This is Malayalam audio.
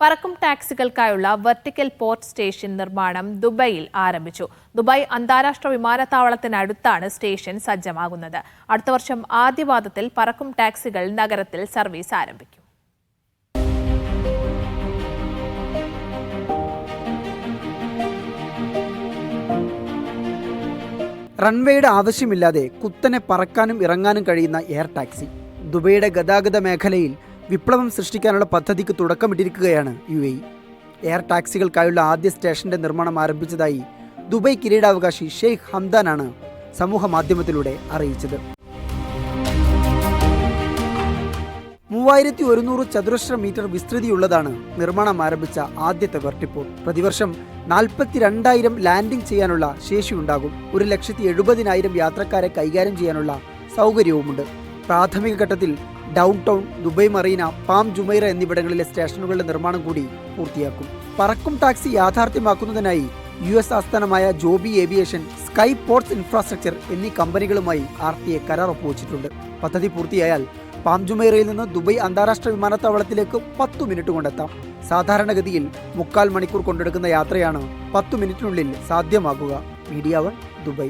പറക്കും ടാക്സികൾക്കായുള്ള വെർട്ടിക്കൽ പോർട്ട് സ്റ്റേഷൻ നിർമ്മാണം ദുബൈയിൽ ആരംഭിച്ചു. ദുബായ് അന്താരാഷ്ട്ര വിമാനത്താവളത്തിനടുത്താണ് സ്റ്റേഷൻ സജ്ജമാകുന്നത്. അടുത്ത വർഷം ആദ്യപാദത്തിൽ പറക്കും ടാക്സികൾ നഗരത്തിൽ സർവീസ് ആരംഭിക്കും. റൺവേയുടെ ആവശ്യമില്ലാതെ കുത്തനെ പറക്കാനും ഇറങ്ങാനും കഴിയുന്ന എയർ ടാക്സി. ദുബൈയുടെ ഗതാഗത മേഖലയിൽ വിപ്ലവം സൃഷ്ടിക്കാനുള്ള പദ്ധതിക്ക് തുടക്കമിട്ടിരിക്കുകയാണ് യു എ എയർ ടാക്സികൾക്കായുള്ള ആദ്യ സ്റ്റേഷന്റെ നിർമ്മാണം ആരംഭിച്ചതായി ദുബൈ കിരീടാവകാശി ഷെയ്ഖ് ഹംദാനാണ് സമൂഹ മാധ്യമത്തിലൂടെ അറിയിച്ചത്. മൂവായിരത്തി ഒരുന്നൂറ് ചതുരശ്ര മീറ്റർ വിസ്തൃതിയുള്ളതാണ് നിർമ്മാണം ആരംഭിച്ച ആദ്യത്തെ വെർട്ടിപ്പോൾ പ്രതിവർഷം നാൽപ്പത്തിരണ്ടായിരം ലാൻഡിംഗ് ചെയ്യാനുള്ള ശേഷിയുണ്ടാകും. ഒരു ലക്ഷത്തി എഴുപതിനായിരം യാത്രക്കാരെ കൈകാര്യം ചെയ്യാനുള്ള സൗകര്യവുമുണ്ട്. പ്രാഥമിക ഘട്ടത്തിൽ down town Dubai Marina Palm Jumeirah എന്നിവിടങ്ങളിലെ സ്റ്റേഷനുകളുടെ നിർമ്മാണം കൂടി പൂർത്തിയാക്കും. പറക്കും ടാക്സി യാഥാർത്ഥ്യമാക്കുന്നതിനായി യു എസ് ആസ്ഥാനമായ Joby aviation sky ports infrastructure എന്നീ കമ്പനികളുമായി ആർ ടി എ കരാർ ഒപ്പുവച്ചിട്ടുണ്ട്. പദ്ധതി പൂർത്തിയായാൽ പാം ജുമൈറയിൽ നിന്ന് ദുബൈ അന്താരാഷ്ട്ര വിമാനത്താവളത്തിലേക്ക് പത്തു മിനിറ്റ് കൊണ്ടെത്താം. സാധാരണഗതിയിൽ മുക്കാൽ മണിക്കൂർ കൊണ്ടെടുക്കുന്ന യാത്രയാണ് പത്തു മിനിറ്റിനുള്ളിൽ സാധ്യമാകുക. Media one Dubai.